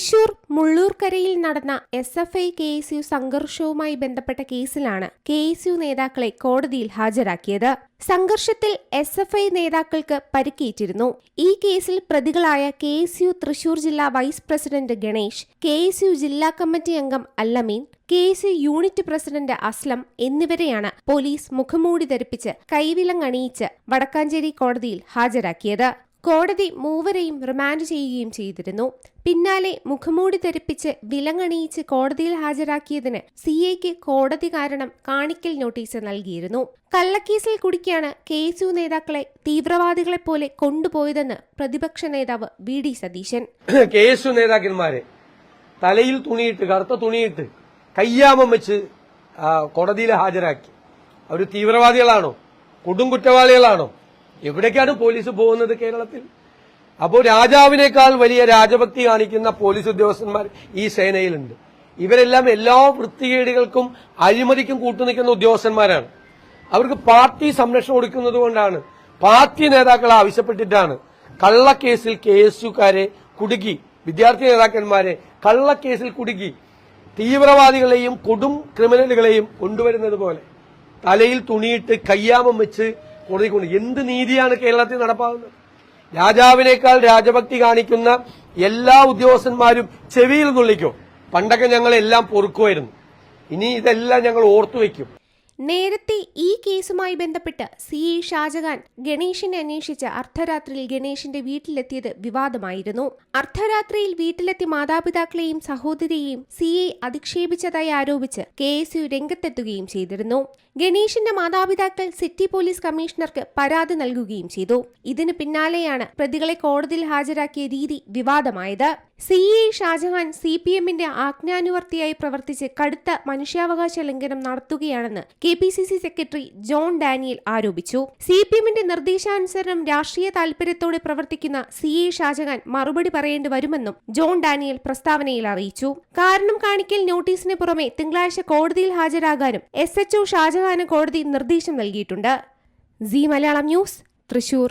തൃശൂർ മുള്ളൂർക്കരയിൽ നടന്ന S F I K S U സംഘർഷവുമായി ബന്ധപ്പെട്ട കേസിലാണ് കെ എസ് യു നേതാക്കളെ കോടതിയിൽ ഹാജരാക്കിയത്. സംഘർഷത്തിൽ എസ് എഫ് ഐ നേതാക്കൾക്ക് പരിക്കേറ്റിരുന്നു. ഈ കേസിൽ പ്രതികളായ കെ എസ് യു തൃശൂർ ജില്ലാ vice president Ganesh K S U ജില്ലാ കമ്മിറ്റി അംഗം Allameen K S U unit president Aslam എന്നിവരെയാണ് പോലീസ് മുഖംമൂടി ധരിപ്പിച്ച് കൈവിലങ്ങണിയിച്ച് വടക്കാഞ്ചേരി കോടതിയിൽ ഹാജരാക്കിയത്. കോടതി മൂവരെയും റിമാൻഡ് ചെയ്യുകയും ചെയ്തിരുന്നു. പിന്നാലെ മുഖമൂടി ധരിപ്പിച്ച് വിലങ്ങണിയിച്ച് കോടതിയിൽ ഹാജരാക്കിയതിന് സി എക്ക് കോടതി കാരണം കാണിക്കൽ നോട്ടീസ് നൽകിയിരുന്നു. കള്ളക്കേസിൽ കുടിക്കാണ് കെ എസ് യു നേതാക്കളെ തീവ്രവാദികളെ പോലെ കൊണ്ടുപോയതെന്ന് പ്രതിപക്ഷ നേതാവ് V D Satheesan. K S U നേതാക്കന്മാരെ തലയിൽ തുണിയിട്ട് കറുത്ത തുണിയിട്ട് കയ്യാമം വെച്ച് കോടതിയിൽ ഹാജരാക്കി. അവർ തീവ്രവാദികളാണോ? കൊടും കുറ്റവാളികളാണോ? എവിടേക്കാണ് പോലീസ് പോകുന്നത് കേരളത്തിൽ? അപ്പോൾ രാജാവിനേക്കാൾ വലിയ രാജഭക്തി കാണിക്കുന്ന പോലീസ് ഉദ്യോഗസ്ഥന്മാർ ഈ സേനയിലുണ്ട്. ഇവരെല്ലാം എല്ലാ വൃത്തികേടുകൾക്കും അഴിമതിക്കും കൂട്ടുനിൽക്കുന്ന ഉദ്യോഗസ്ഥന്മാരാണ്. അവർക്ക് പാർട്ടി സംരക്ഷണം കൊടുക്കുന്നത് കൊണ്ടാണ്. പാർട്ടി നേതാക്കൾ ആവശ്യപ്പെട്ടിട്ടാണ് കള്ളക്കേസിൽ കെ എസ് കുടുക്കി വിദ്യാർത്ഥി നേതാക്കന്മാരെ കള്ളക്കേസിൽ കുടുക്കി തീവ്രവാദികളെയും കൊടും ക്രിമിനലുകളെയും കൊണ്ടുവരുന്നത് പോലെ തലയിൽ തുണിയിട്ട് കയ്യാമം വെച്ച് കോടതി കൊണ്ട് എന്ത് നീതിയാണ് കേരളത്തിൽ നടപ്പാകുന്നത്? രാജാവിനേക്കാൾ രാജഭക്തി കാണിക്കുന്ന എല്ലാ ഉദ്യോഗസ്ഥന്മാരും ചെവിയിൽ നുള്ളിക്കോ പണ്ടൊക്കെ ഞങ്ങളെല്ലാം പൊറുക്കുമായിരുന്നു. ഇനി ഇതെല്ലാം ഞങ്ങൾ ഓർത്തു വെക്കും നേരത്തെ ഈ കേസുമായി ബന്ധപ്പെട്ട് സി ഐ ഷാജഹാൻ ഗണേഷിനെ അന്വേഷിച്ച് അർദ്ധരാത്രിയിൽ ഗണേഷിന്റെ വീട്ടിലെത്തിയത് വിവാദമായിരുന്നു. അർദ്ധരാത്രിയിൽ വീട്ടിലെത്തി മാതാപിതാക്കളെയും സഹോദരിയെയും സി ഐ അധിക്ഷേപിച്ചതായി ആരോപിച്ച് കെ എസ് യു രംഗത്തെത്തുകയും ചെയ്തിരുന്നു. ഗണേഷിന്റെ മാതാപിതാക്കൾ സിറ്റി പോലീസ് കമ്മീഷണർക്ക് പരാതി നൽകുകയും ചെയ്തു. ഇതിനു പിന്നാലെയാണ് പ്രതികളെ കോടതിയിൽ ഹാജരാക്കിയ രീതി വിവാദമായത്. സി ഷാജഹാൻ സി പി എമ്മിന്റെ ആജ്ഞാനുവർത്തിയായി പ്രവർത്തിച്ച് കടുത്ത മനുഷ്യാവകാശ ലംഘനം നടത്തുകയാണെന്ന് K P C C secretary John Daniel ആരോപിച്ചു. സി പി എമ്മിന്റെ നിർദ്ദേശാനുസരണം രാഷ്ട്രീയ താൽപര്യത്തോടെ പ്രവർത്തിക്കുന്ന സി ഷാജഹാൻ മറുപടി പറയേണ്ടി വരുമെന്നും ജോൺ ഡാനിയൽ പ്രസ്താവനയിൽ അറിയിച്ചു. കാരണം കാണിക്കൽ നോട്ടീസിന് പുറമെ തിങ്കളാഴ്ച കോടതിയിൽ ഹാജരാകാനും എസ് എച്ച് ഷാജഹാന് കോടതി നിർദ്ദേശം നൽകിയിട്ടുണ്ട്. C Malayalam news Thrissur.